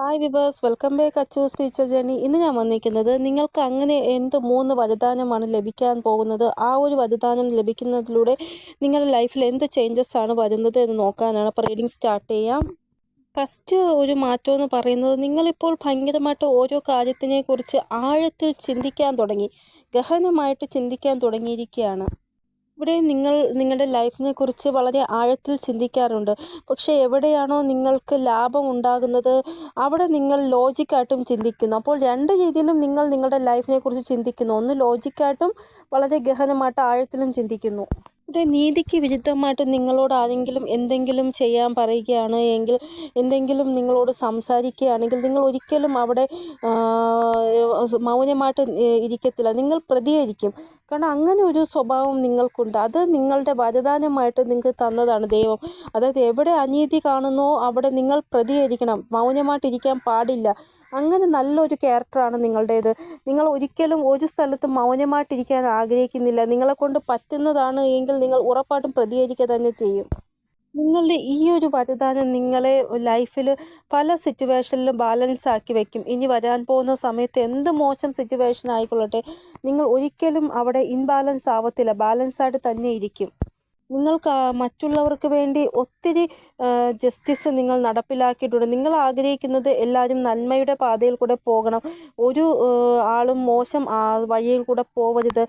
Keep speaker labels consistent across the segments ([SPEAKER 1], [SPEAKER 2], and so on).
[SPEAKER 1] Hi viewers welcome back Achu സ്പീച്ചർ journey ഇന്ന് ഞാൻ വന്നിരിക്കുന്നത് നിങ്ങൾക്ക് അങ്ങനെ എന്ത് മൂന്ന് വരദാനമാണ് ലഭിക്കാൻ പോകുന്നത്? ആ ഒരു വരദാനം ലഭിക്കുന്നതിലൂടെ നിങ്ങളുടെ ലൈഫിൽ എന്ത് ചേഞ്ചസ് ആണ് വരുന്നത് എന്ന് നോക്കാനാണ് അപ്പോൾ റീഡിങ് സ്റ്റാർട്ട് ചെയ്യാം. ഫസ്റ്റ് ഒരു മാറ്റം എന്ന് പറയുന്നത് നിങ്ങളിപ്പോൾ ഭയങ്കരമായിട്ട് ഓരോ കാര്യത്തിനെക്കുറിച്ച് ആഴത്തിൽ ചിന്തിക്കാൻ തുടങ്ങി. ഗഹനമായിട്ട് ചിന്തിക്കാൻ തുടങ്ങിയിരിക്കുകയാണ്. ഇവിടെ നിങ്ങൾ നിങ്ങളുടെ ലൈഫിനെ കുറിച്ച് വളരെ ആഴത്തിൽ ചിന്തിക്കാറുണ്ട്. പക്ഷേ എവിടെയാണോ നിങ്ങൾക്ക് ലാഭം ഉണ്ടാകുന്നത് അവിടെ നിങ്ങൾ ലോജിക്കായിട്ടും ചിന്തിക്കുന്നു. അപ്പോൾ രണ്ട് രീതിയിലും നിങ്ങൾ നിങ്ങളുടെ ലൈഫിനെ കുറിച്ച് ചിന്തിക്കുന്നു. ഒന്ന് ലോജിക്കായിട്ടും വളരെ ഗഹനമായിട്ട് ആഴത്തിലും ചിന്തിക്കുന്നു. ഇവിടെ നീതിക്ക് വിരുദ്ധമായിട്ട് നിങ്ങളോട് ആരെങ്കിലും എന്തെങ്കിലും ചെയ്യാൻ പറയുകയാണ് എങ്കിൽ എന്തെങ്കിലും നിങ്ങളോട് സംസാരിക്കുകയാണെങ്കിൽ നിങ്ങൾ ഒരിക്കലും അവിടെ മൗനമായിട്ട് ഇരിക്കത്തില്ല. നിങ്ങൾ പ്രതികരിക്കും. കാരണം അങ്ങനെ ഒരു സ്വഭാവം നിങ്ങൾക്കുണ്ട്. അത് നിങ്ങളുടെ വരദാനമായിട്ട് നിങ്ങൾക്ക് തന്നതാണ് ദൈവം. അതായത് എവിടെ അനീതി കാണുന്നോ അവിടെ നിങ്ങൾ പ്രതികരിക്കണം. മൗനമായിട്ടിരിക്കാൻ പാടില്ല. അങ്ങനെ നല്ലൊരു ക്യാരക്ടറാണ് നിങ്ങളുടേത്. നിങ്ങൾ ഒരിക്കലും ഒരു സ്ഥലത്ത് മൗനമായിട്ടിരിക്കാൻ ആഗ്രഹിക്കുന്നില്ല. നിങ്ങളെ കൊണ്ട് പറ്റുന്നതാണ് എങ്കിൽ നിങ്ങൾ ഉറപ്പായിട്ടും പ്രതികരിക്കുക തന്നെ ചെയ്യും. നിങ്ങളുടെ ഈ ഒരു വരദാനം നിങ്ങളെ ലൈഫിൽ പല സിറ്റുവേഷനിലും ബാലൻസ് ആക്കി വെക്കും. ഇനി വരാൻ പോകുന്ന സമയത്ത് എന്ത് മോശം സിറ്റുവേഷൻ ആയിക്കൊള്ളട്ടെ. നിങ്ങൾ ഒരിക്കലും അവിടെ ഇൻബാലൻസ് ആവത്തില്ല. ബാലൻസ് ആയിട്ട് തന്നെ ഇരിക്കും. നിങ്ങൾക്ക് മറ്റുള്ളവർക്ക് വേണ്ടി ഒത്തിരി ജസ്റ്റിസ് നിങ്ങൾ നടപ്പിലാക്കിയിട്ടുണ്ട്. നിങ്ങൾ ആഗ്രഹിക്കുന്നത് എല്ലാവരും നന്മയുടെ പാതയിൽ കൂടെ പോകണം. ഒരു ആളും മോശം വഴിയിൽ കൂടെ പോവരുത്.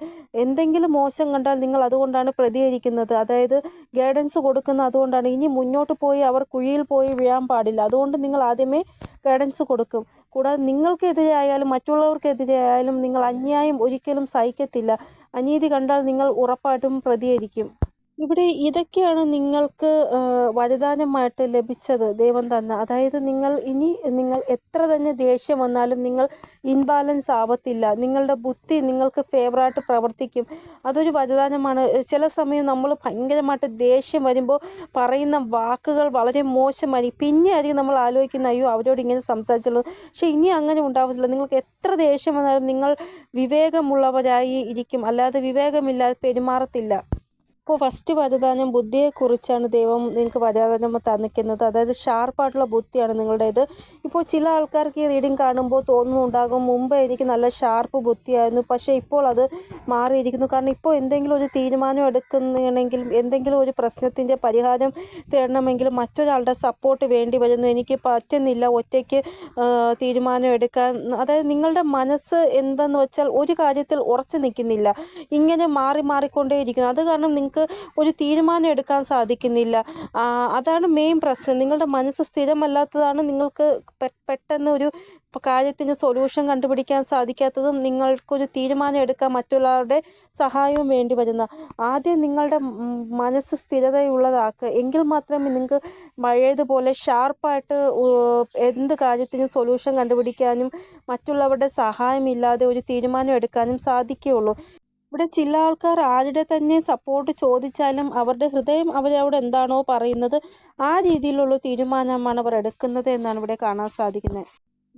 [SPEAKER 1] എന്തെങ്കിലും മോശം കണ്ടാൽ നിങ്ങൾ അതുകൊണ്ടാണ് പ്രതികരിക്കുന്നത്. അതായത് ഗൈഡൻസ് കൊടുക്കുന്ന അതുകൊണ്ടാണ്. ഇനി മുന്നോട്ട് പോയി അവർ കുഴിയിൽ പോയി വീഴാൻ പാടില്ല. അതുകൊണ്ട് നിങ്ങൾ ആദ്യമേ ഗൈഡൻസ് കൊടുക്കും. കൂടാതെ നിങ്ങൾക്കെതിരെ ആയാലും നിങ്ങൾ അന്യായം ഒരിക്കലും സഹിക്കത്തില്ല. അനീതി കണ്ടാൽ നിങ്ങൾ ഉറപ്പായിട്ടും പ്രതികരിക്കും. ഇവിടെ ഇതൊക്കെയാണ് നിങ്ങൾക്ക് വരദാനമായിട്ട് ലഭിച്ചത് ദൈവം തന്ന. അതായത് നിങ്ങൾ ഇനി നിങ്ങൾ എത്ര തന്നെ ദേഷ്യം വന്നാലും നിങ്ങൾ ഇൻബാലൻസ് ആവത്തില്ല. നിങ്ങളുടെ ബുദ്ധി നിങ്ങൾക്ക് ഫേവറായിട്ട് പ്രവർത്തിക്കും. അതൊരു വരദാനമാണ്. ചില സമയം നമ്മൾ ഭയങ്കരമായിട്ട് ദേഷ്യം വരുമ്പോൾ പറയുന്ന വാക്കുകൾ വളരെ മോശമായി പിന്നെ ആയിരിക്കും നമ്മൾ ആലോചിക്കുന്ന അയ്യോ അവരോട് ഇങ്ങനെ സംസാരിച്ചുള്ളൂ പക്ഷേ ഇനി അങ്ങനെ ഉണ്ടാവത്തില്ല. നിങ്ങൾക്ക് എത്ര ദേഷ്യം വന്നാലും നിങ്ങൾ വിവേകമുള്ളവരായി ഇരിക്കും. അല്ലാതെ വിവേകമില്ലാതെ പെരുമാറത്തില്ല. ഇപ്പോൾ ഫസ്റ്റ് വരദാനം ബുദ്ധിയെക്കുറിച്ചാണ് ദൈവം നിങ്ങൾക്ക് വരദാനം തന്നിക്കുന്നത്. അതായത് ഷാർപ്പായിട്ടുള്ള ബുദ്ധിയാണ് നിങ്ങളുടേത്. ഇപ്പോൾ ചില ആൾക്കാർക്ക് ഈ റീഡിങ് കാണുമ്പോൾ തോന്നുന്നുണ്ടാകും മുമ്പ് എനിക്ക് നല്ല ഷാർപ്പ് ബുദ്ധിയായിരുന്നു. പക്ഷേ ഇപ്പോൾ അത് മാറിയിരിക്കുന്നു. കാരണം ഇപ്പോൾ എന്തെങ്കിലും ഒരു തീരുമാനം എടുക്കുന്നതാണെങ്കിൽ എന്തെങ്കിലും ഒരു പ്രശ്നത്തിന്റെ പരിഹാരം തേടണമെങ്കിൽ മറ്റൊരാളുടെ സപ്പോർട്ട് വേണ്ടി വരുന്നു. എനിക്ക് പറ്റുന്നില്ല ഒറ്റയ്ക്ക് തീരുമാനം എടുക്കാൻ. അതായത് നിങ്ങളുടെ മനസ്സ് എന്തെന്ന് വെച്ചാൽ ഒരു കാര്യത്തിൽ ഉറച്ചു നിൽക്കുന്നില്ല. ഇങ്ങനെ മാറി മാറിക്കൊണ്ടേയിരിക്കുന്നു. അത് കാരണം നിങ്ങൾക്ക് ഒരു തീരുമാനം എടുക്കാൻ സാധിക്കുന്നില്ല. അതാണ് മെയിൻ പ്രശ്നം. നിങ്ങളുടെ മനസ്സ് സ്ഥിരമല്ലാത്തതാണ് നിങ്ങൾക്ക് പെട്ടെന്ന് ഒരു കാര്യത്തിന് സൊല്യൂഷൻ കണ്ടുപിടിക്കാൻ സാധിക്കാത്തതും നിങ്ങൾക്കൊരു തീരുമാനം എടുക്കാൻ മറ്റുള്ളവരുടെ സഹായവും വേണ്ടി വരുന്ന. ആദ്യം നിങ്ങളുടെ മനസ്സ് സ്ഥിരതയുള്ളതാക്കുക. എങ്കിൽ മാത്രമേ നിങ്ങൾക്ക് പഴയതുപോലെ ഷാർപ്പായിട്ട് എന്ത് കാര്യത്തിനും സൊല്യൂഷൻ കണ്ടുപിടിക്കാനും മറ്റുള്ളവരുടെ സഹായമില്ലാതെ ഒരു തീരുമാനം എടുക്കാനും സാധിക്കുകയുള്ളൂ. ഇവിടെ ചില ആൾക്കാർ ആരുടെ തന്നെ സപ്പോർട്ട് ചോദിച്ചാലും അവരുടെ ഹൃദയം അവരവിടെ എന്താണോ പറയുന്നത് ആ രീതിയിലുള്ള തീരുമാനമാണ് അവർ എടുക്കുന്നത് എന്നാണ് ഇവിടെ കാണാൻ സാധിക്കുന്നത്.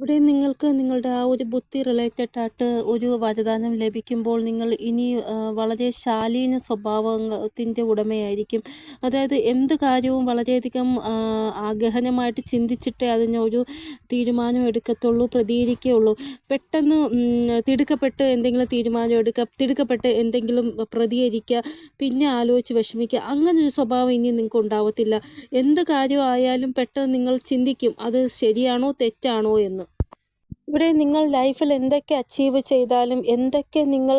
[SPEAKER 1] ഇവിടെ നിങ്ങൾക്ക് നിങ്ങളുടെ ആ ഒരു ബുദ്ധി റിലേറ്റഡ് ആയിട്ട് ഒരു വരദാനം ലഭിക്കുമ്പോൾ നിങ്ങൾ ഇനി വളരെ ശാലീന സ്വഭാവത്തിന്റെ ഉടമയായിരിക്കും. അതായത് എന്ത് കാര്യവും വളരെയധികം ഗഹനമായിട്ട് ചിന്തിച്ചിട്ടേ അതിനൊരു തീരുമാനം എടുക്കത്തുള്ളൂ പ്രതികരിക്കുകയുള്ളൂ. പെട്ടെന്ന് തിടുക്കപ്പെട്ട് എന്തെങ്കിലും തീരുമാനം എടുക്കുക തിടുക്കപ്പെട്ട് എന്തെങ്കിലും പ്രതികരിക്കുക പിന്നെ ആലോചിച്ച് വിഷമിക്കുക അങ്ങനൊരു സ്വഭാവം ഇനി നിങ്ങൾക്ക് ഉണ്ടാവത്തില്ല. എന്ത് കാര്യമായാലും പെട്ടെന്ന് നിങ്ങൾ ചിന്തിക്കും അത് ശരിയാണോ തെറ്റാണോ എന്ന്. ഇവിടെ നിങ്ങൾ ലൈഫിൽ എന്തൊക്കെ അച്ചീവ് ചെയ്താലും എന്തൊക്കെ നിങ്ങൾ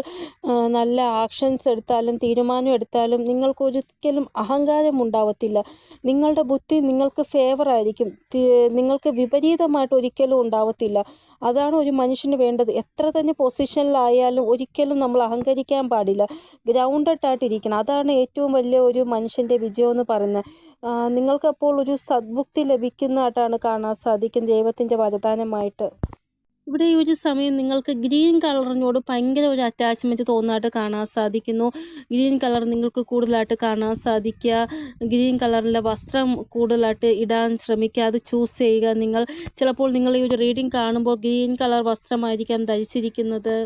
[SPEAKER 1] നല്ല ആക്ഷൻസ് എടുത്താലും തീരുമാനം എടുത്താലും നിങ്ങൾക്കൊരിക്കലും അഹങ്കാരം ഉണ്ടാവത്തില്ല. നിങ്ങളുടെ ബുദ്ധി നിങ്ങൾക്ക് ഫേവർ ആയിരിക്കും. നിങ്ങൾക്ക് വിപരീതമായിട്ട് ഒരിക്കലും ഉണ്ടാവത്തില്ല. അതാണ് ഒരു മനുഷ്യന് വേണ്ടത്. എത്ര തന്നെ പൊസിഷനിലായാലും ഒരിക്കലും നമ്മൾ അഹങ്കരിക്കാൻ പാടില്ല. ഗ്രൗണ്ടഡായിട്ടിരിക്കണം അതാണ് ഏറ്റവും വലിയ ഒരു മനുഷ്യന്റെ വിജയം എന്ന് പറയുന്നത്. നിങ്ങൾക്കപ്പോൾ ഒരു സദ്ബുക്തി ലഭിക്കുന്നതായിട്ടാണ് കാണാൻ സാധിക്കും ദൈവത്തിന്റെ വരദാനമായിട്ട്. ഇവിടെ ഈ ഒരു സമയം നിങ്ങൾക്ക് ഗ്രീൻ കളറിനോട് ഭയങ്കര ഒരു അറ്റാച്ച്മെന്റ് തോന്നാനായിട്ട് കാണാൻ സാധിക്കുന്നു. ഗ്രീൻ കളർ നിങ്ങൾക്ക് കൂടുതലായിട്ട് കാണാൻ സാധിക്കുക. ഗ്രീൻ കളറിലെ വസ്ത്രം കൂടുതലായിട്ട് ഇടാൻ ശ്രമിക്കുക. അത് ചൂസ് ചെയ്യുക. നിങ്ങൾ ചിലപ്പോൾ നിങ്ങൾ ഈ ഒരു റീഡിങ് കാണുമ്പോൾ ഗ്രീൻ കളർ വസ്ത്രമായിരിക്കാം ധരിച്ചിരിക്കുന്നത്.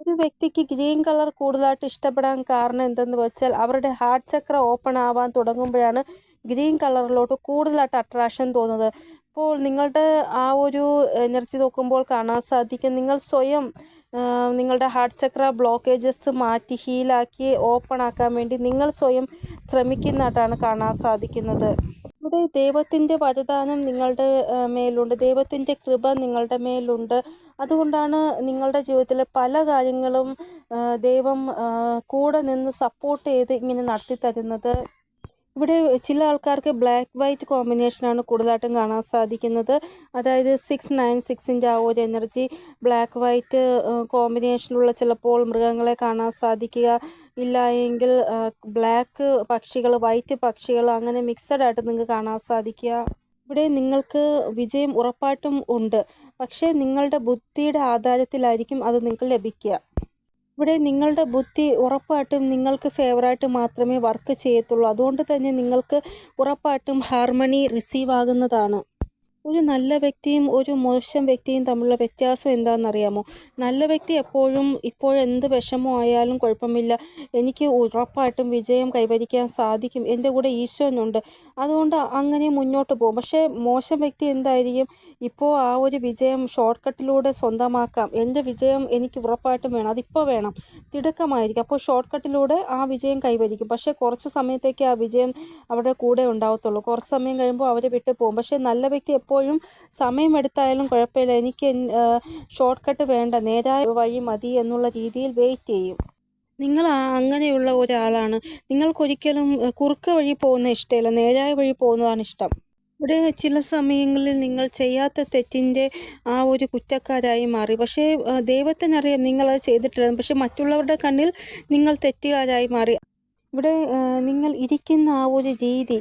[SPEAKER 1] ഒരു വ്യക്തിക്ക് ഗ്രീൻ കളർ കൂടുതലായിട്ട് ഇഷ്ടപ്പെടാൻ കാരണം എന്തെന്ന് വെച്ചാൽ അവരുടെ ഹാർട്ട് ചക്ര ഓപ്പൺ ആവാൻ തുടങ്ങുമ്പോഴാണ് ഗ്രീൻ കളറിലോട്ട് കൂടുതലായിട്ട് അട്രാക്ഷൻ തോന്നുന്നത്. അപ്പോൾ നിങ്ങളുടെ ആ ഒരു എനർജി നോക്കുമ്പോൾ കാണാൻ സാധിക്കും. നിങ്ങൾ സ്വയം നിങ്ങളുടെ ഹാർട്ട് ചക്ര ബ്ലോക്കേജസ് മാറ്റി ഹീലാക്കി ഓപ്പൺ ആക്കാൻ വേണ്ടി നിങ്ങൾ സ്വയം ശ്രമിക്കുന്നതായിട്ടാണ് കാണാൻ സാധിക്കുന്നത്. ഇവിടെ ദൈവത്തിന്റെ വരദാനം നിങ്ങളുടെ മേലുണ്ട്. ദൈവത്തിന്റെ കൃപ നിങ്ങളുടെ മേലുണ്ട്. അതുകൊണ്ടാണ് നിങ്ങളുടെ ജീവിതത്തിലെ പല കാര്യങ്ങളും ദൈവം കൂടെ നിന്ന് സപ്പോർട്ട് ചെയ്ത് ഇങ്ങനെ നടത്തി തരുന്നത്. ഇവിടെ ചില ആൾക്കാർക്ക് ബ്ലാക്ക് വൈറ്റ് കോമ്പിനേഷനാണ് കൂടുതലായിട്ടും കാണാൻ സാധിക്കുന്നത്. അതായത് സിക്സ് നയൻ സിക്സിന്റെ ആ ഒരു എനർജി ബ്ലാക്ക് വൈറ്റ് കോമ്പിനേഷനിലുള്ള ചിലപ്പോൾ മൃഗങ്ങളെ കാണാൻ സാധിക്കുക. ഇല്ല എങ്കിൽ ബ്ലാക്ക് പക്ഷികൾ വൈറ്റ് പക്ഷികൾ അങ്ങനെ മിക്സഡ് ആയിട്ട് നിങ്ങൾക്ക് കാണാൻ സാധിക്കുക. ഇവിടെ നിങ്ങൾക്ക് വിജയം ഉറപ്പായിട്ടും ഉണ്ട്. പക്ഷേ നിങ്ങളുടെ ബുദ്ധിയുടെ ആധാരത്തിലായിരിക്കും അത് നിങ്ങൾക്ക് ലഭിക്കുക. ഇവിടെ നിങ്ങളുടെ ബുദ്ധി ഉറപ്പായിട്ടും നിങ്ങൾക്ക് ഫേവറായിട്ട് മാത്രമേ വർക്ക് ചെയ്യത്തുള്ളൂ. അതുകൊണ്ട് തന്നെ നിങ്ങൾക്ക് ഉറപ്പായിട്ടും ഹാർമണി റിസീവ് ആകുന്നതാണ്. ഒരു നല്ല വ്യക്തിയും ഒരു മോശം വ്യക്തിയും തമ്മിലുള്ള വ്യത്യാസം എന്താണെന്നറിയാമോ? നല്ല വ്യക്തി എപ്പോഴും ഇപ്പോഴെന്ത് വിഷമം ആയാലും കുഴപ്പമില്ല. എനിക്ക് ഉറപ്പായിട്ടും വിജയം കൈവരിക്കാൻ സാധിക്കും. എന്റെ കൂടെ ഈശോനുണ്ട് അതുകൊണ്ട് അങ്ങനെ മുന്നോട്ട് പോകും. പക്ഷേ മോശം വ്യക്തി എന്തായിരിക്കും? ഇപ്പോൾ ആ ഒരു വിജയം ഷോർട്ട് കട്ടിലൂടെ സ്വന്തമാക്കാം. എന്റെ വിജയം എനിക്ക് ഉറപ്പായിട്ടും വേണം. അതിപ്പോൾ വേണം. തിടുക്കമായിരിക്കും. അപ്പോൾ ഷോർട്ട് കട്ടിലൂടെ ആ വിജയം കൈവരിക്കും. പക്ഷേ കുറച്ച് സമയത്തേക്ക് ആ വിജയം അവരുടെ കൂടെ ഉണ്ടാവത്തുള്ളൂ. കുറച്ച് സമയം കഴിയുമ്പോൾ അവരെ വിട്ടു പോകും പക്ഷേ നല്ല വ്യക്തി എപ്പോഴും സമയമെടുത്തായാലും കുഴപ്പമില്ല. എനിക്ക് ഷോർട്ട് കട്ട് വേണ്ട. നേരായ വഴി മതി എന്നുള്ള രീതിയിൽ വെയിറ്റ് ചെയ്യും. നിങ്ങൾ അങ്ങനെയുള്ള ഒരാളാണ്. നിങ്ങൾക്കൊരിക്കലും കുറുക്ക് വഴി പോകുന്ന ഇഷ്ടമില്ല. നേരായ വഴി പോകുന്നതാണ് ഇഷ്ടം. ഇവിടെ ചില സമയങ്ങളിൽ നിങ്ങൾ ചെയ്യാത്ത തെറ്റിന്റെ ആ ഒരു കുറ്റക്കാരായി മാറി. പക്ഷേ ദൈവത്തിനറിയാം നിങ്ങളത് ചെയ്തിട്ടില്ല പക്ഷേ മറ്റുള്ളവരുടെ കണ്ണിൽ നിങ്ങൾ തെറ്റുകാരായി മാറി. ഇവിടെ നിങ്ങൾ ഇരിക്കുന്ന ആ ഒരു രീതി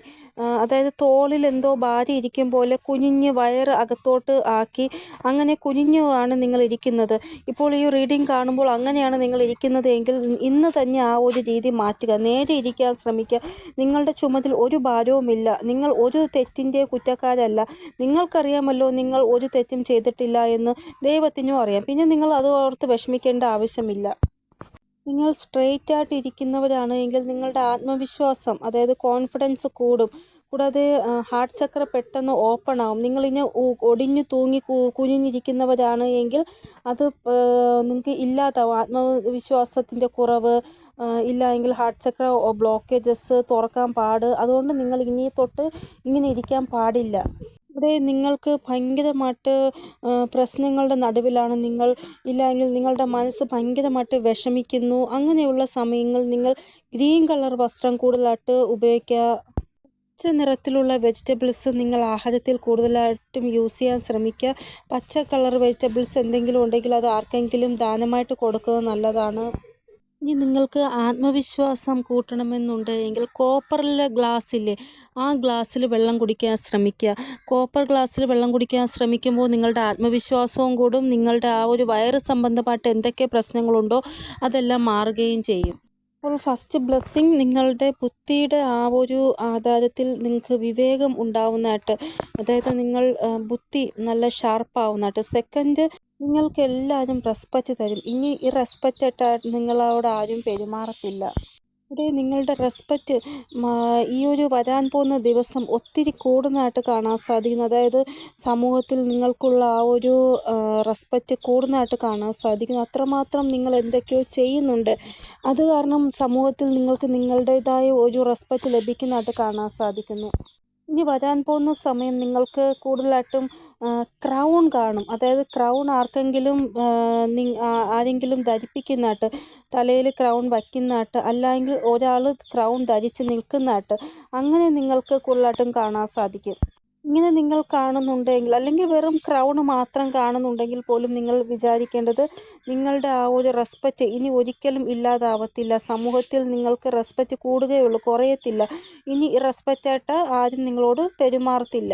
[SPEAKER 1] അതായത് തോളിൽ എന്തോ ഭാര്യ ഇരിക്കും പോലെ കുനിഞ്ഞ് വയറ് അകത്തോട്ട് ആക്കി അങ്ങനെ കുനിഞ്ഞു ആണ് നിങ്ങൾ ഇരിക്കുന്നത്. ഇപ്പോൾ ഈ റീഡിംഗ് കാണുമ്പോൾ അങ്ങനെയാണ് നിങ്ങൾ ഇരിക്കുന്നത് എങ്കിൽ ഇന്ന് തന്നെ ആ ഒരു രീതി മാറ്റുക. നേരെ ഇരിക്കാൻ ശ്രമിക്കുക. നിങ്ങളുടെ ചുമതിൽ ഒരു ഭാരവുമില്ല നിങ്ങൾ ഒരു തെറ്റിന്റെ കുറ്റക്കാരല്ല. നിങ്ങൾക്കറിയാമല്ലോ നിങ്ങൾ ഒരു തെറ്റും ചെയ്തിട്ടില്ല എന്ന് ദൈവത്തിനും അറിയാം. പിന്നെ നിങ്ങൾ അത് ഓർത്ത് വിഷമിക്കേണ്ട ആവശ്യമില്ല. നിങ്ങൾ സ്ട്രെയിറ്റ് ആയിട്ട് ഇരിക്കുന്നവരാണ് എങ്കിൽ നിങ്ങളുടെ ആത്മവിശ്വാസം അതായത് കോൺഫിഡൻസ് കൂടും. കൂടാതെ ഹാർട്ട് ചക്ര പെട്ടെന്ന് ഓപ്പൺ ആവും. നിങ്ങളിങ്ങനെ ഒടിഞ്ഞു തൂങ്ങി കുഞ്ഞിരിക്കുന്നവരാണ് എങ്കിൽ അത് നിങ്ങൾക്ക് ഇല്ലാതാവും. ആത്മവിശ്വാസത്തിന്റെ കുറവ് ഇല്ല എങ്കിൽ ഹാർട്ട് ചക്ര ബ്ലോക്കേജസ് തുറക്കാൻ പാട്. അതുകൊണ്ട് നിങ്ങൾ ഇനി തൊട്ട് ഇങ്ങനെ ഇരിക്കാൻ പാടില്ല. ഇവിടെ നിങ്ങൾക്ക് ഭയങ്കരമായിട്ട് പ്രശ്നങ്ങളുടെ നടുവിലാണ് നിങ്ങൾ ഇല്ലെങ്കിൽ നിങ്ങളുടെ മനസ്സ് ഭയങ്കരമായിട്ട് വിഷമിക്കുന്നു. അങ്ങനെയുള്ള സമയങ്ങൾ നിങ്ങൾ ഗ്രീൻ കളർ വസ്ത്രം കൂടുതലായിട്ട് ഉപയോഗിക്കുക. പച്ച നിറത്തിലുള്ള വെജിറ്റബിൾസ് നിങ്ങൾ ആഹാരത്തിൽ കൂടുതലായിട്ടും യൂസ് ചെയ്യാൻ ശ്രമിക്കുക. പച്ച കളർ വെജിറ്റബിൾസ് എന്തെങ്കിലും ഉണ്ടെങ്കിൽ അത് ആർക്കെങ്കിലും ദാനമായിട്ട് കൊടുക്കുന്നത് നല്ലതാണ്. ഇനി നിങ്ങൾക്ക് ആത്മവിശ്വാസം കൂട്ടണമെന്നുണ്ട് എങ്കിൽ കോപ്പറിലെ ഗ്ലാസ്സില്ലേ ആ ഗ്ലാസ്സിൽ വെള്ളം കുടിക്കാൻ ശ്രമിക്കുക. കോപ്പർ ഗ്ലാസ്സിൽ വെള്ളം കുടിക്കാൻ ശ്രമിക്കുമ്പോൾ നിങ്ങളുടെ ആത്മവിശ്വാസവും കൂടും നിങ്ങളുടെ ആ ഒരു വയറ് സംബന്ധമായിട്ട് എന്തൊക്കെ പ്രശ്നങ്ങളുണ്ടോ അതെല്ലാം മാറുകയും ചെയ്യും. അപ്പോൾ ഫസ്റ്റ് ബ്ലെസ്സിങ് നിങ്ങളുടെ ബുദ്ധിയുടെ ആ ഒരു ആധാരത്തിൽ നിങ്ങൾക്ക് വിവേകം ഉണ്ടാവുന്നതായിട്ട് അതായത് നിങ്ങൾ ബുദ്ധി നല്ല ഷാർപ്പാവുന്നതായിട്ട്. സെക്കൻഡ് നിങ്ങൾക്ക് എല്ലാവരും റെസ്പെക്റ്റ് തരും. ഇനി ഈ റെസ്പെക്റ്റ് നിങ്ങളോട് ആരും പെരുമാറത്തില്ല. ഇവിടെ നിങ്ങളുടെ റെസ്പെക്റ്റ് ഈ ഒരു വരാൻ പോകുന്ന ദിവസം ഒത്തിരി കൂടുന്നതായിട്ട് കാണാൻ സാധിക്കുന്നു. അതായത് സമൂഹത്തിൽ നിങ്ങൾക്കുള്ള ആ ഒരു റെസ്പെക്റ്റ് കൂടുന്നതായിട്ട് കാണാൻ സാധിക്കുന്നു. അത്രമാത്രം നിങ്ങൾ എന്തൊക്കെയോ ചെയ്യുന്നുണ്ട്. അത് കാരണം സമൂഹത്തിൽ നിങ്ങൾക്ക് നിങ്ങളുടേതായ ഒരു റെസ്പെക്റ്റ് ലഭിക്കുന്നതായിട്ട് കാണാൻ സാധിക്കുന്നു. ഇനി വരാൻ പോകുന്ന സമയം നിങ്ങൾക്ക് കൂടുതലായിട്ടും ക്രൗൺ കാണും. അതായത് ക്രൗൺ ആർക്കെങ്കിലും ആരെങ്കിലും ധരിപ്പിക്കുന്നതായിട്ട് തലയിൽ ക്രൗൺ വയ്ക്കുന്നതായിട്ട് അല്ലെങ്കിൽ ഒരാൾ ക്രൗൺ ധരിച്ച് നിൽക്കുന്നതായിട്ട് അങ്ങനെ നിങ്ങൾക്ക് കൂടുതലായിട്ടും കാണാൻ സാധിക്കും. ഇങ്ങനെ നിങ്ങൾ കാണുന്നുണ്ടെങ്കിൽ അല്ലെങ്കിൽ വെറും ക്രൗണ് മാത്രം കാണുന്നുണ്ടെങ്കിൽ പോലും നിങ്ങൾ വിചാരിക്കേണ്ടത് നിങ്ങളുടെ ആ ഒരു റെസ്പെക്റ്റ് ഇനി ഒരിക്കലും ഇല്ലാതാവത്തില്ല. സമൂഹത്തിൽ നിങ്ങൾക്ക് റെസ്പെക്റ്റ് കൂടുകയുള്ളൂ കുറയത്തില്ല. ഇനി റെസ്പെക്റ്റായിട്ട് ആരും നിങ്ങളോട് പെരുമാറത്തില്ല.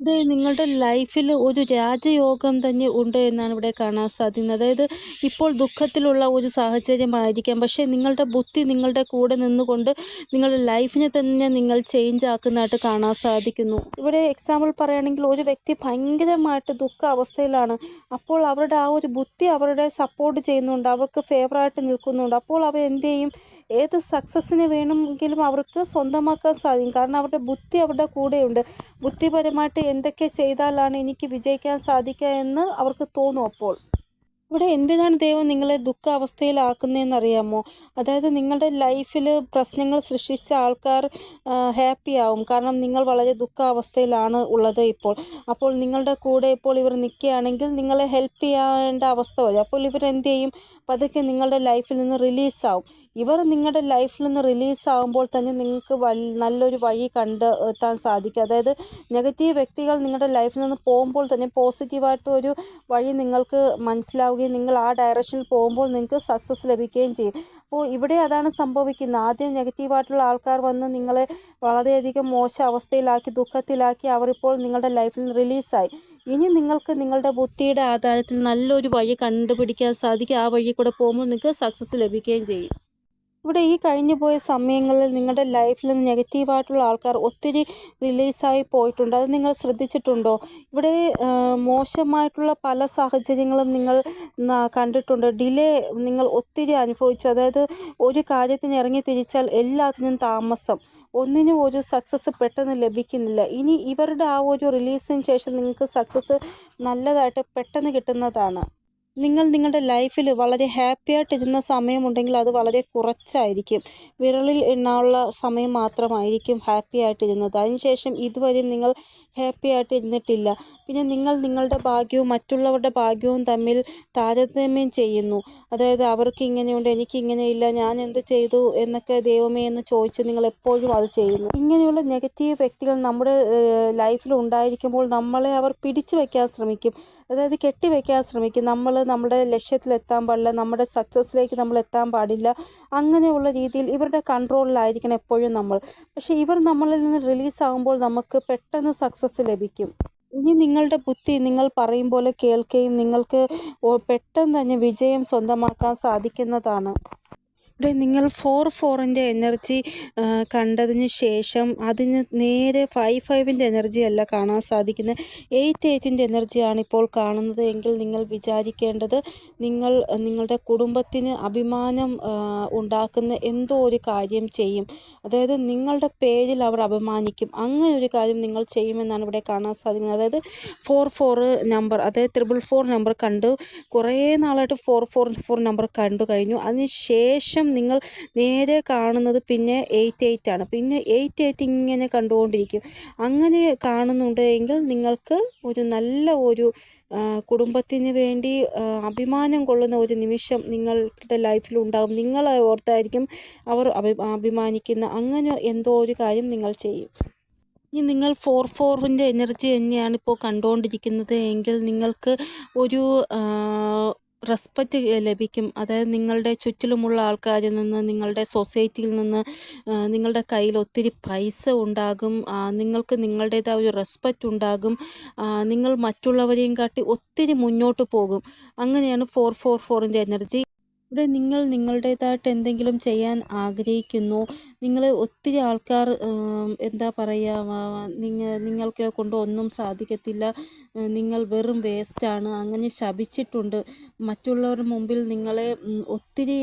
[SPEAKER 1] ഇവിടെ നിങ്ങളുടെ ലൈഫിൽ ഒരു രാജയോഗം തന്നെ ഉണ്ട് എന്നാണ് ഇവിടെ കാണാൻ സാധിക്കുന്നത്. അതായത് ഇപ്പോൾ ദുഃഖത്തിലുള്ള ഒരു സാഹചര്യമായിരിക്കാം. പക്ഷേ നിങ്ങളുടെ ബുദ്ധി നിങ്ങളുടെ കൂടെ നിന്നുകൊണ്ട് നിങ്ങളുടെ ലൈഫിനെ തന്നെ നിങ്ങൾ ചേഞ്ച് ആക്കുന്നതായിട്ട് കാണാൻ സാധിക്കുന്നു. ഇവിടെ എക്സാമ്പിൾ പറയുകയാണെങ്കിൽ ഒരു വ്യക്തി ഭയങ്കരമായിട്ട് ദുഃഖ അവസ്ഥയിലാണ്. അപ്പോൾ അവരുടെ ആ ഒരു ബുദ്ധി അവരുടെ സപ്പോർട്ട് ചെയ്യുന്നുണ്ട്. അവർക്ക് ഫേവറായിട്ട് നിൽക്കുന്നുണ്ട്. അപ്പോൾ അവർ എന്ത് ചെയ്യും? ഏത് സക്സസ്സിന് വേണമെങ്കിലും അവർക്ക് സ്വന്തമാക്കാൻ സാധിക്കും. കാരണം അവരുടെ ബുദ്ധി അവരുടെ കൂടെയുണ്ട്. ബുദ്ധിപരമായിട്ട് എന്തൊക്കെ ചെയ്താലാണ് എനിക്ക് വിജയിക്കാൻ സാധിക്കുക എന്ന് അവർക്ക് തോന്നും അപ്പോൾ. ഇവിടെ എന്തിനാണ് ദൈവം നിങ്ങളെ ദുഃഖാവസ്ഥയിലാക്കുന്നതെന്ന് അറിയാമോ അതായത് നിങ്ങളുടെ ലൈഫിൽ പ്രശ്നങ്ങൾ സൃഷ്ടിച്ച ആൾക്കാർ ഹാപ്പി ആവും. കാരണം നിങ്ങൾ വളരെ ദുഃഖാവസ്ഥയിലാണ് ഉള്ളത് ഇപ്പോൾ. അപ്പോൾ നിങ്ങളുടെ കൂടെ ഇപ്പോൾ ഇവർ നിൽക്കുകയാണെങ്കിൽ നിങ്ങളെ ഹെൽപ്പ് ചെയ്യേണ്ട അവസ്ഥ വരും. അപ്പോൾ ഇവർ എന്ത് ചെയ്യും? പതുക്കെ നിങ്ങളുടെ ലൈഫിൽ നിന്ന് റിലീസാവും. ഇവർ നിങ്ങളുടെ ലൈഫിൽ നിന്ന് റിലീസാവുമ്പോൾ തന്നെ നിങ്ങൾക്ക് നല്ലൊരു വഴി കണ്ടെത്താൻ സാധിക്കും. അതായത് നെഗറ്റീവ് വ്യക്തികൾ നിങ്ങളുടെ ലൈഫിൽ നിന്ന് പോകുമ്പോൾ തന്നെ പോസിറ്റീവായിട്ട് ഒരു വഴി നിങ്ങൾക്ക് മനസ്സിലാവുകയും നിങ്ങൾ ആ ഡയറക്ഷനിൽ പോകുമ്പോൾ നിങ്ങൾക്ക് സക്സസ് ലഭിക്കുകയും ചെയ്യും. അപ്പോൾ ഇവിടെ അതാണ് സംഭവിക്കുന്നത്. ആദ്യം നെഗറ്റീവായിട്ടുള്ള ആൾക്കാർ വന്ന് നിങ്ങളെ വളരെയധികം മോശ അവസ്ഥയിലാക്കി ദുഃഖത്തിലാക്കി അവരിപ്പോൾ നിങ്ങളുടെ ലൈഫിൽ റിലീസായി ഇനി നിങ്ങൾക്ക് നിങ്ങളുടെ ബുദ്ധിയുടെ ആധാരത്തിൽ നല്ലൊരു വഴി കണ്ടുപിടിക്കാൻ സാധിക്കും. ആ വഴി കൂടെ പോകുമ്പോൾ നിങ്ങൾക്ക് സക്സസ് ലഭിക്കുകയും ചെയ്യും. ഇവിടെ ഈ കഴിഞ്ഞു പോയ സമയങ്ങളിൽ നിങ്ങളുടെ ലൈഫിൽ നെഗറ്റീവായിട്ടുള്ള ആൾക്കാർ ഒത്തിരി റിലീസായി പോയിട്ടുണ്ട്. അത് നിങ്ങൾ ശ്രദ്ധിച്ചിട്ടുണ്ടോ? ഇവിടെ മോശമായിട്ടുള്ള പല സാഹചര്യങ്ങളും നിങ്ങൾ കണ്ടിട്ടുണ്ട്. ഡിലേ നിങ്ങൾ ഒത്തിരി അനുഭവിച്ചു. അതായത് ഒരു കാര്യത്തിന് ഇറങ്ങി തിരിച്ചാൽ എല്ലാത്തിനും താമസം. ഒന്നിനും ഒരു സക്സസ് പെട്ടെന്ന് ലഭിക്കുന്നില്ല. ഇനി ഇവരുടെ ആ ഒരു റിലീസിന് ശേഷം നിങ്ങൾക്ക് സക്സസ് നല്ലതായിട്ട് പെട്ടെന്ന് കിട്ടുന്നതാണ്. നിങ്ങൾ നിങ്ങളുടെ ലൈഫിൽ വളരെ ഹാപ്പി ആയിട്ടിരുന്ന സമയമുണ്ടെങ്കിൽ അത് വളരെ കുറച്ചായിരിക്കും. വിരളിൽ എണ്ണാനുള്ള സമയം മാത്രമായിരിക്കും ഹാപ്പി ആയിട്ടിരുന്നത്. അതിനുശേഷം ഇതുവരെ നിങ്ങൾ ഹാപ്പി ആയിട്ട് ഇരുന്നിട്ടില്ല പിന്നെ നിങ്ങൾ നിങ്ങളുടെ ഭാഗ്യവും മറ്റുള്ളവരുടെ ഭാഗ്യവും തമ്മിൽ താരതമ്യം ചെയ്യുന്നു. അതായത് അവർക്ക് ഇങ്ങനെയുണ്ട് എനിക്ക് ഇങ്ങനെയില്ല ഞാൻ എന്ത് ചെയ്തു എന്നൊക്കെ ദൈവമേ എന്ന് ചോദിച്ച് നിങ്ങൾ എപ്പോഴും അത് ചെയ്യുന്നു. ഇങ്ങനെയുള്ള നെഗറ്റീവ് വ്യക്തികൾ നമ്മുടെ ലൈഫിൽ ഉണ്ടായിരിക്കുമ്പോൾ നമ്മളെ അവർ പിടിച്ചു വയ്ക്കാൻ ശ്രമിക്കും. അതായത് കെട്ടിവെക്കാൻ ശ്രമിക്കും. നമ്മൾ നമ്മുടെ ലക്ഷ്യത്തിലെത്താൻ പാടില്ല നമ്മുടെ സക്സസ്സിലേക്ക് നമ്മൾ എത്താൻ പാടില്ല അങ്ങനെയുള്ള രീതിയിൽ ഇവരുടെ കൺട്രോളിലായിരിക്കണം എപ്പോഴും നമ്മൾ. പക്ഷേ ഇവർ നമ്മളിൽ നിന്ന് റിലീസ് ആകുമ്പോൾ നമുക്ക് പെട്ടെന്ന് സക്സസ് ലഭിക്കും. ഇനി നിങ്ങളുടെ ബുദ്ധി നിങ്ങൾ പറയും പോലെ കേൾക്കുകയും നിങ്ങൾക്ക് പെട്ടെന്ന് തന്നെ വിജയം സ്വന്തമാക്കാൻ സാധിക്കുന്നതാണ്. ഇവിടെ നിങ്ങൾ ഫോർ ഫോറിന്റെ എനർജി കണ്ടതിന് ശേഷം അതിന് നേരെ ഫൈവ് ഫൈവിന്റെ എനർജി അല്ല കാണാൻ സാധിക്കുന്നത്. എയ്റ്റ് എയ്റ്റിന്റെ എനർജിയാണ് ഇപ്പോൾ കാണുന്നത് എങ്കിൽ നിങ്ങൾ വിചാരിക്കേണ്ടത് നിങ്ങൾ നിങ്ങളുടെ കുടുംബത്തിന് അഭിമാനം ഉണ്ടാക്കുന്ന എന്തോ ഒരു കാര്യം ചെയ്യും. അതായത് നിങ്ങളുടെ പേരിൽ അവർ അഭിമാനിക്കും അങ്ങനെ ഒരു കാര്യം നിങ്ങൾ ചെയ്യുമെന്നാണ് ഇവിടെ കാണാൻ സാധിക്കുന്നത്. അതായത് ഫോർ ഫോർ നമ്പർ അതായത് ത്രിബിൾ ഫോർ നമ്പർ കണ്ടു. കുറേ നാളായിട്ട് ഫോർ ഫോർ ഫോർ നമ്പർ കണ്ടു കഴിഞ്ഞു. അതിന് ശേഷം ശേഷം നിങ്ങൾ നേരെ കാണുന്നത് പിന്നെ എയ്റ്റ് എയ്റ്റ് ആണ്. പിന്നെ എയ്റ്റ് എയ്റ്റ് ഇങ്ങനെ കണ്ടുകൊണ്ടിരിക്കും. അങ്ങനെ കാണുന്നുണ്ടെങ്കിൽ നിങ്ങൾക്ക് ഒരു നല്ല ഒരു കുടുംബത്തിന് വേണ്ടി അഭിമാനം കൊള്ളുന്ന ഒരു നിമിഷം നിങ്ങളുടെ ലൈഫിൽ ഉണ്ടാകും നിങ്ങൾ ഓർത്തായിരിക്കും അവർ അഭിമാനിക്കുന്ന. അങ്ങനെ എന്തോ ഒരു കാര്യം നിങ്ങൾ ചെയ്യും. ഇനി നിങ്ങൾ ഫോർ ഫോറിന്റെ എനർജി തന്നെയാണ് ഇപ്പോൾ കണ്ടുകൊണ്ടിരിക്കുന്നത്. എങ്കിൽ നിങ്ങൾക്ക് ഒരു റെസ്പെക്റ്റ് ലഭിക്കും. അതായത് നിങ്ങളുടെ ചുറ്റിലുമുള്ള ആൾക്കാരിൽ നിന്ന് നിങ്ങളുടെ സൊസൈറ്റിയിൽ നിന്ന് നിങ്ങളുടെ കയ്യിൽ ഒത്തിരി പൈസ ഉണ്ടാകും. നിങ്ങൾക്ക് നിങ്ങളുടേതായ ഒരു റെസ്പെക്റ്റ് ഉണ്ടാകും. നിങ്ങൾ മറ്റുള്ളവരെയും കാട്ടി ഒത്തിരി മുന്നോട്ട് പോകും. അങ്ങനെയാണ് ഫോർ ഫോർ ഫോറിന്റെ എനർജി ഇവിടെ നിങ്ങൾ നിങ്ങളുടേതായിട്ട് എന്തെങ്കിലും ചെയ്യാൻ ആഗ്രഹിക്കുന്നു. നിങ്ങൾ ഒത്തിരി ആൾക്കാർ എന്താ പറയുക നിങ്ങൾ നിങ്ങൾക്ക് കൊണ്ട് ഒന്നും സാധിക്കത്തില്ല. നിങ്ങൾ വെറും വേസ്റ്റാണ് അങ്ങനെ ശപിച്ചിട്ടുണ്ട്. മറ്റുള്ളവരുടെ മുമ്പിൽ നിങ്ങളെ ഒത്തിരി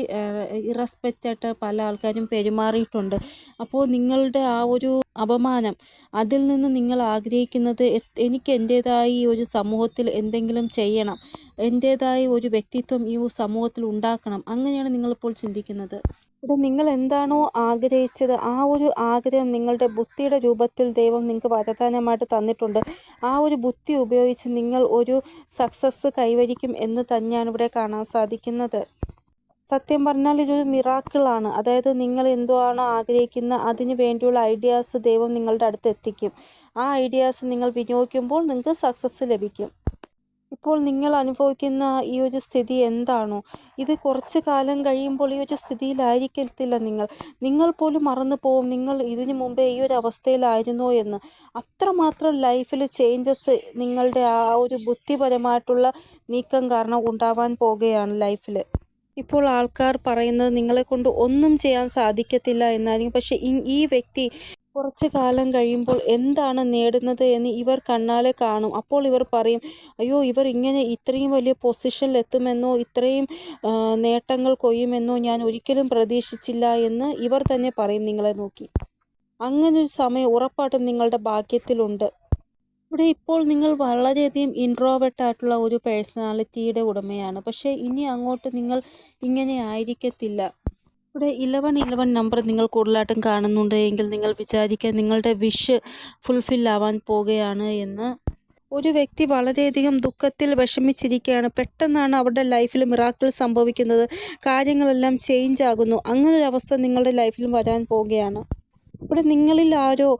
[SPEAKER 1] ഇറസ്പെക്റ്റായിട്ട് പല ആൾക്കാരും പെരുമാറിയിട്ടുണ്ട്. അപ്പോൾ നിങ്ങളുടെ ആ ഒരു അപമാനം. അതിൽ നിന്ന് നിങ്ങൾ ആഗ്രഹിക്കുന്നത് എനിക്ക് എന്റേതായി ഒരു സമൂഹത്തിൽ എന്തെങ്കിലും ചെയ്യണം. എന്റേതായി ഒരു വ്യക്തിത്വം ഈ സമൂഹത്തിൽ ഉണ്ടാക്കണം. അങ്ങനെയാണ് നിങ്ങളിപ്പോൾ ചിന്തിക്കുന്നത്. ഇവിടെ നിങ്ങൾ എന്താണോ ആഗ്രഹിച്ചത് ആ ഒരു ആഗ്രഹം നിങ്ങളുടെ ബുദ്ധിയുടെ രൂപത്തിൽ ദൈവം നിങ്ങൾക്ക് വരദാനമായിട്ട് തന്നിട്ടുണ്ട്. ആ ഒരു ബുദ്ധി ഉപയോഗിച്ച് നിങ്ങൾ ഒരു സക്സസ് കൈവരിക്കും എന്ന് തന്നെയാണ് ഇവിടെ കാണാൻ സാധിക്കുന്നത്. സത്യം പറഞ്ഞാൽ ഇതൊരു മിറാക്കിളാണ്. അതായത് നിങ്ങൾ എന്തോ ആണോ ആഗ്രഹിക്കുന്ന അതിന് വേണ്ടിയുള്ള ഐഡിയാസ് ദൈവം നിങ്ങളുടെ അടുത്ത് എത്തിക്കും. ആ ഐഡിയാസ് നിങ്ങൾ വിനിയോഗിക്കുമ്പോൾ നിങ്ങൾക്ക് സക്സസ് ലഭിക്കും. ഇപ്പോൾ നിങ്ങൾ അനുഭവിക്കുന്ന ഈ ഒരു സ്ഥിതി എന്താണോ? ഇത് കുറച്ച് കാലം കഴിയുമ്പോൾ ഈ ഒരു സ്ഥിതിയിലായിരിക്കത്തില്ല നിങ്ങൾ. നിങ്ങൾ പോലും മറന്നു പോകും നിങ്ങൾ ഇതിനു മുമ്പേ ഈ ഒരു അവസ്ഥയിലായിരുന്നോ എന്ന്. അത്രമാത്രം ലൈഫിൽ ചേഞ്ചസ് നിങ്ങളുടെ ആ ഒരു ബുദ്ധിപരമായിട്ടുള്ള നീക്കം കാരണം ഉണ്ടാവാൻ പോകുകയാണ് ലൈഫിൽ. ഇപ്പോൾ ആൾക്കാർ പറയുന്നത് നിങ്ങളെ കൊണ്ട് ഒന്നും ചെയ്യാൻ സാധിക്കത്തില്ല എന്നായിരിക്കും. പക്ഷേ ഈ- വ്യക്തി കുറച്ച് കാലം കഴിയുമ്പോൾ എന്താണ് നേടുന്നത് എന്ന് ഇവർ കണ്ണാലെ കാണും. അപ്പോൾ ഇവർ പറയും അയ്യോ ഇവർ ഇങ്ങനെ ഇത്രയും വലിയ പൊസിഷനിൽ എത്തുമെന്നോ ഇത്രയും നേട്ടങ്ങൾ കൊയ്യുമെന്നോ ഞാൻ ഒരിക്കലും പ്രതീക്ഷിച്ചില്ല എന്ന് ഇവർ തന്നെ പറയും നിങ്ങളെ നോക്കി. അങ്ങനൊരു സമയം ഉറപ്പായിട്ടും നിങ്ങളുടെ ഭാഗ്യത്തിലുണ്ട്. ഇവിടെ ഇപ്പോൾ നിങ്ങൾ വളരെയധികം ഇൻട്രോവേർട്ട് ആയിട്ടുള്ള ഒരു പേഴ്സണാലിറ്റിയുടെ ഉടമയാണ്. പക്ഷേ ഇനി അങ്ങോട്ട് നിങ്ങൾ ഇങ്ങനെ ആയിരിക്കത്തില്ല. ഇവിടെ ഇലവൻ ഇലവൻ നമ്പർ നിങ്ങൾ കൂടുതലായിട്ടും കാണുന്നുണ്ട്. എങ്കിൽ നിങ്ങൾ വിചാരിക്കുക നിങ്ങളുടെ വിഷ് ഫുൾഫിൽ ആവാൻ പോകുകയാണ് എന്ന്. ഒരു വ്യക്തി വളരെയധികം ദുഃഖത്തിൽ വിഷമിച്ചിരിക്കുകയാണ്. പെട്ടെന്നാണ് അവരുടെ ലൈഫിൽ മിറാക്കിൾ സംഭവിക്കുന്നത്. കാര്യങ്ങളെല്ലാം ചേഞ്ച് ആകുന്നു. അങ്ങനെ ഒരു അവസ്ഥ നിങ്ങളുടെ ലൈഫിൽ വരാൻ പോവുകയാണ് ഇവിടെ നിങ്ങളിൽ ആരോ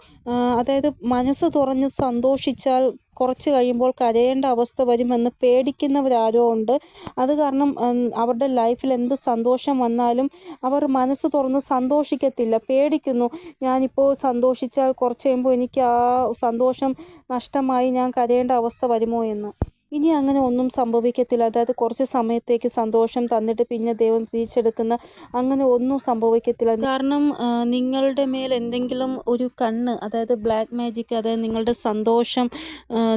[SPEAKER 1] അതായത് മനസ്സ് തുറഞ്ഞ് സന്തോഷിച്ചാൽ കുറച്ച് കഴിയുമ്പോൾ കരയേണ്ട അവസ്ഥ വരുമെന്ന് പേടിക്കുന്നവരാരോ ഉണ്ട്. അത് കാരണം അവരുടെ ലൈഫിൽ എന്ത് സന്തോഷം വന്നാലും അവർ മനസ്സ് തുറന്ന് സന്തോഷിക്കത്തില്ല പേടിക്കുന്നു. ഞാനിപ്പോൾ സന്തോഷിച്ചാൽ കുറച്ച് കഴിയുമ്പോൾ എനിക്ക് ആ സന്തോഷം നഷ്ടമായി ഞാൻ കരയേണ്ട അവസ്ഥ വരുമോ എന്ന്. ഇനി അങ്ങനെ ഒന്നും സംഭവിക്കത്തില്ല. അതായത് കുറച്ച് സമയത്തേക്ക് സന്തോഷം തന്നിട്ട് പിന്നെ ദൈവം തിരിച്ചെടുക്കുന്ന അങ്ങനെ ഒന്നും സംഭവിക്കത്തില്ല. കാരണം നിങ്ങളുടെ മേൽ എന്തെങ്കിലും ഒരു കണ്ണ് അതായത് ബ്ലാക്ക് മാജിക് അതായത് നിങ്ങളുടെ സന്തോഷം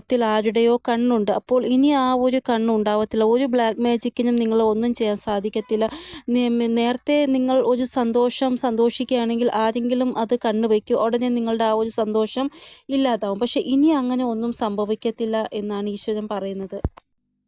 [SPEAKER 1] ത്തിൽ ആരുടെയോ കണ്ണുണ്ട്. അപ്പോൾ ഇനി ആ ഒരു കണ്ണ് ഉണ്ടാവത്തില്ല. ഒരു ബ്ലാക്ക് മാജിക്കിനും നിങ്ങൾ ഒന്നും ചെയ്യാൻ സാധിക്കത്തില്ല. നേരത്തെ നിങ്ങൾ ഒരു സന്തോഷം സന്തോഷിക്കുകയാണെങ്കിൽ ആരെങ്കിലും അത് കണ്ണ് വയ്ക്കും. ഉടനെ നിങ്ങളുടെ ആ ഒരു സന്തോഷം ഇല്ലാതാവും. പക്ഷെ ഇനി അങ്ങനെ ഒന്നും സംഭവിക്കത്തില്ല എന്നാണ് ഈശ്വരൻ പറയുന്നത്.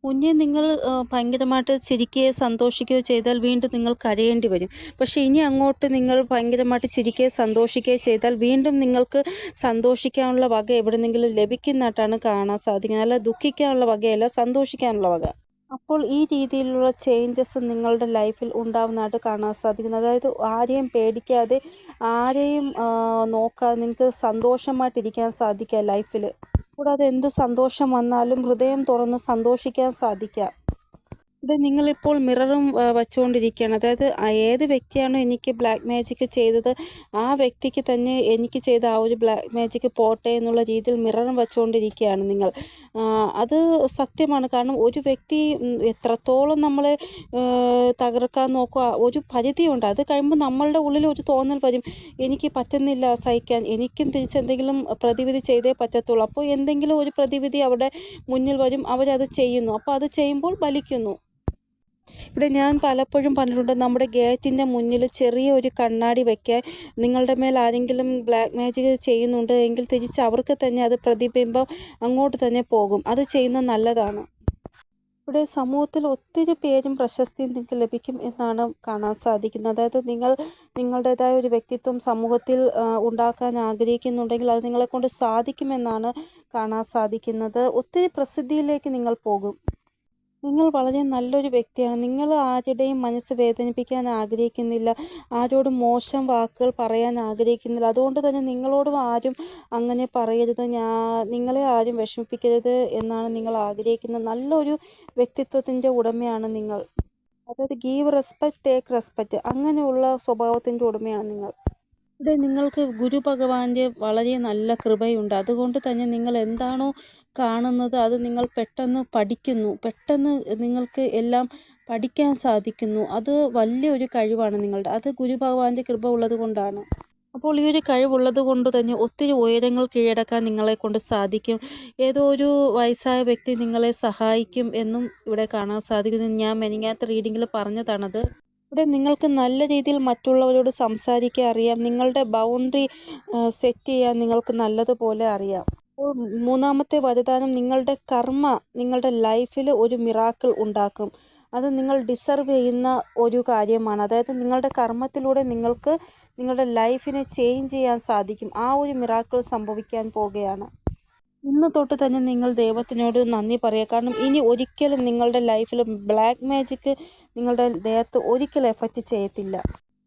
[SPEAKER 1] മുന്നേ നിങ്ങൾ ഭയങ്കരമായിട്ട് ചിരിക്കുകയോ സന്തോഷിക്കുകയോ ചെയ്താൽ വീണ്ടും നിങ്ങൾ കരയേണ്ടി വരും. പക്ഷേ ഇനി അങ്ങോട്ട് നിങ്ങൾ ഭയങ്കരമായിട്ട് ചിരിക്കുകയോ സന്തോഷിക്കുകയോ ചെയ്താൽ വീണ്ടും നിങ്ങൾക്ക് സന്തോഷിക്കാനുള്ള വക എവിടെന്നെങ്കിലും ലഭിക്കുന്നതായിട്ടാണ് കാണാൻ സാധിക്കുന്നത്. അല്ല ദുഃഖിക്കാനുള്ള വകയല്ല സന്തോഷിക്കാനുള്ള വക. അപ്പോൾ ഈ രീതിയിലുള്ള ചേഞ്ചസ് നിങ്ങളുടെ ലൈഫിൽ ഉണ്ടാവുന്നതായിട്ട് കാണാൻ സാധിക്കുന്നത് അതായത് ആരെയും പേടിക്കാതെ ആരെയും നോക്കാതെ നിങ്ങൾക്ക് സന്തോഷമായിട്ടിരിക്കാൻ സാധിക്കുക ലൈഫിൽ കൂടാതെ എന്ത് സന്തോഷം വന്നാലും ഹൃദയം തുറന്ന് സന്തോഷിക്കാൻ സാധിക്കുക. ഇത് നിങ്ങളിപ്പോൾ മിററും വച്ചുകൊണ്ടിരിക്കുകയാണ്. അതായത് ഏത് വ്യക്തിയാണോ എനിക്ക് ബ്ലാക്ക് മാജിക് ചെയ്തത് ആ വ്യക്തിക്ക് തന്നെ എനിക്ക് ചെയ്ത ആ ഒരു ബ്ലാക്ക് മാജിക് പോട്ടെ എന്നുള്ള രീതിയിൽ മിററും വച്ചുകൊണ്ടിരിക്കുകയാണ് നിങ്ങൾ. അത് സത്യമാണ്. കാരണം ഒരു വ്യക്തി എത്രത്തോളം നമ്മളെ ആ, തകർക്കാൻ നോക്കുക ഒരു പരിധിയുണ്ട്. അത് കഴിയുമ്പോൾ നമ്മളുടെ ഉള്ളിൽ ഒരു തോന്നൽ വരും. എനിക്ക് പറ്റുന്നില്ല സഹിക്കാൻ. എനിക്കും തിരിച്ചെന്തെങ്കിലും പ്രതിവിധി ചെയ്തേ പറ്റത്തുള്ളൂ. അപ്പോൾ എന്തെങ്കിലും ഒരു പ്രതിവിധി അവിടെ മുന്നിൽ വരും. അവരത് ചെയ്യുന്നു. അപ്പോൾ അത് ചെയ്യുമ്പോൾ ബലിക്കുന്നു ഇവിടെ ഞാൻ പലപ്പോഴും പറഞ്ഞിട്ടുണ്ട് നമ്മുടെ ഗേറ്റിന്റെ മുന്നിൽ ചെറിയ ഒരു കണ്ണാടി വയ്ക്കാൻ നിങ്ങളുടെ മേൽ ആരെങ്കിലും ബ്ലാക്ക് മാജിക് ചെയ്യുന്നുണ്ട് എങ്കിൽ തിരിച്ച് അവർക്ക് തന്നെ അത് പ്രതിബിംബം അങ്ങോട്ട് തന്നെ പോകും. അത് ചെയ്യുന്നത് നല്ലതാണ്. ഇവിടെ സമൂഹത്തിൽ ഒത്തിരി പേരും പ്രശസ്തിയും നിങ്ങൾക്ക് ലഭിക്കും എന്നാണ് കാണാൻ സാധിക്കുന്നത്. അതായത് നിങ്ങൾ നിങ്ങളുടേതായ ഒരു വ്യക്തിത്വം സമൂഹത്തിൽ ഉണ്ടാക്കാൻ ആഗ്രഹിക്കുന്നുണ്ടെങ്കിൽ അത് നിങ്ങളെക്കൊണ്ട് സാധിക്കുമെന്നാണ് കാണാൻ സാധിക്കുന്നത്. ഒത്തിരി പ്രസിദ്ധിയിലേക്ക് നിങ്ങൾ പോകും. നിങ്ങൾ വളരെ നല്ലൊരു വ്യക്തിയാണ്. നിങ്ങൾ ആരുടെയും മനസ്സ് വേദനിപ്പിക്കാൻ ആഗ്രഹിക്കുന്നില്ല. ആരോടും മോശം വാക്കുകൾ പറയാൻ ആഗ്രഹിക്കുന്നില്ല. അതുകൊണ്ട് തന്നെ നിങ്ങളോടും ആരും അങ്ങനെ പറയരുത്. ഞാൻ നിങ്ങളെ ആരും വിഷമിപ്പിക്കരുത് എന്നാണ് നിങ്ങൾ ആഗ്രഹിക്കുന്നത്. നല്ലൊരു വ്യക്തിത്വത്തിന്റെ ഉടമയാണ് നിങ്ങൾ. അതായത് ഗീവ് റെസ്പെക്റ്റ് ടേക്ക് റെസ്പെക്റ്റ് അങ്ങനെയുള്ള സ്വഭാവത്തിന്റെ ഉടമയാണ് നിങ്ങൾ. ഇവിടെ നിങ്ങൾക്ക് ഗുരു ഭഗവാന്റെ വളരെ നല്ല കൃപയുണ്ട്. അതുകൊണ്ട് തന്നെ നിങ്ങൾ എന്താണോ കാണുന്നത് അത് നിങ്ങൾ പെട്ടെന്ന് പഠിക്കുന്നു. പെട്ടെന്ന് നിങ്ങൾക്ക് എല്ലാം പഠിക്കാൻ സാധിക്കുന്നു. അത് വലിയൊരു കഴിവാണ് നിങ്ങളുടെ. അത് ഗുരു ഭഗവാന്റെ കൃപ ഉള്ളത് കൊണ്ടാണ്. അപ്പോൾ ഈ ഒരു കഴിവുള്ളത് കൊണ്ട് തന്നെ ഒത്തിരി ഉയരങ്ങൾ കീഴടക്കാൻ നിങ്ങളെ കൊണ്ട് സാധിക്കും. ഏതോ ഒരു വയസ്സായ വ്യക്തി നിങ്ങളെ സഹായിക്കും എന്നും ഇവിടെ കാണാൻ സാധിക്കുന്നു. ഞാൻ മെനിങ്ങാത്ത റീഡിങ്ങിൽ പറഞ്ഞതാണത്. ഇവിടെ നിങ്ങൾക്ക് നല്ല രീതിയിൽ മറ്റുള്ളവരോട് സംസാരിക്കാൻ അറിയാം. നിങ്ങളുടെ ബൗണ്ടറി സെറ്റ് ചെയ്യാൻ നിങ്ങൾക്ക് നല്ലതുപോലെ അറിയാം. മൂന്നാമത്തെ വരദാനം നിങ്ങളുടെ കർമ്മ നിങ്ങളുടെ ലൈഫിൽ ഒരു മിറാക്കിൾ ഉണ്ടാക്കും. അത് നിങ്ങൾ ഡിസർവ് ചെയ്യുന്ന ഒരു കാര്യമാണ്. അതായത് നിങ്ങളുടെ കർമ്മത്തിലൂടെ നിങ്ങൾക്ക് നിങ്ങളുടെ ലൈഫിനെ ചേഞ്ച് ചെയ്യാൻ സാധിക്കും. ആ ഒരു മിറാക്കിൾ സംഭവിക്കാൻ പോകുകയാണ് ഇന്ന് തൊട്ട് തന്നെ നിങ്ങൾ ദൈവത്തിനോട് നന്ദി പറയുക. കാരണം ഇനി ഒരിക്കലും നിങ്ങളുടെ ലൈഫിൽ ബ്ലാക്ക് മാജിക് നിങ്ങളുടെ ദേഹത്ത് ഒരിക്കലും എഫക്റ്റ് ചെയ്യത്തില്ല.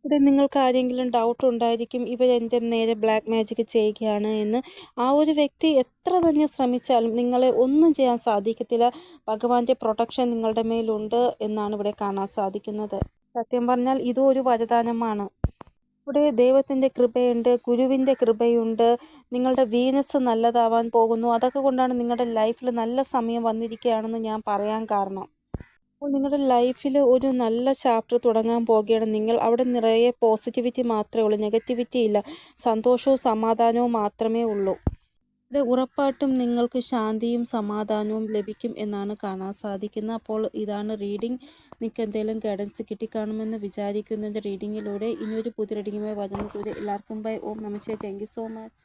[SPEAKER 1] ഇവിടെ നിങ്ങൾക്ക് ആരെങ്കിലും ഡൗട്ട് ഉണ്ടായിരിക്കും ഇവരെന്റെ നേരെ ബ്ലാക്ക് മാജിക് ചെയ്യുകയാണ് എന്ന്. ആ ഒരു വ്യക്തി എത്ര തന്നെ ശ്രമിച്ചാലും നിങ്ങളെ ഒന്നും ചെയ്യാൻ സാധിക്കത്തില്ല. ഭഗവാന്റെ പ്രൊട്ടക്ഷൻ നിങ്ങളുടെ മേലുണ്ട് എന്നാണ് ഇവിടെ കാണാൻ സാധിക്കുന്നത്. സത്യം പറഞ്ഞാൽ ഇതും ഒരു വരദാനമാണ്. ഇവിടെ ദൈവത്തിന്റെ കൃപയുണ്ട് ഗുരുവിന്റെ കൃപയുണ്ട്. നിങ്ങളുടെ വീനസ് നല്ലതാവാൻ പോകുന്നു. അതൊക്കെ കൊണ്ടാണ് നിങ്ങളുടെ ലൈഫിൽ നല്ല സമയം വന്നിരിക്കുകയാണെന്ന് ഞാൻ പറയാൻ കാരണം. അപ്പോൾ നിങ്ങളുടെ ലൈഫിൽ ഒരു നല്ല ചാപ്റ്റർ തുടങ്ങാൻ പോകുകയാണ് നിങ്ങൾ അവിടെ നിറയെ പോസിറ്റിവിറ്റി മാത്രമേ ഉള്ളൂ നെഗറ്റിവിറ്റി ഇല്ല. സന്തോഷവും സമാധാനവും മാത്രമേ ഉള്ളൂ. ഇവിടെ ഉറപ്പായിട്ടും നിങ്ങൾക്ക് ശാന്തിയും സമാധാനവും ലഭിക്കും എന്നാണ് കാണാൻ സാധിക്കുന്നത്. അപ്പോൾ ഇതാണ് റീഡിംഗ് നിങ്ങൾക്ക് എന്തെങ്കിലും ഗൈഡൻസ് കിട്ടിക്കാണുമെന്ന് വിചാരിക്കുന്നത് റീഡിങ്ങിലൂടെ ഇനിയൊരു പുതിയ റീഡിങ്ങുമായി വരുന്നതുവരെ എല്ലാവർക്കും ബൈ. ഓം നമസ്തേ താങ്ക് സോ മച്ച്.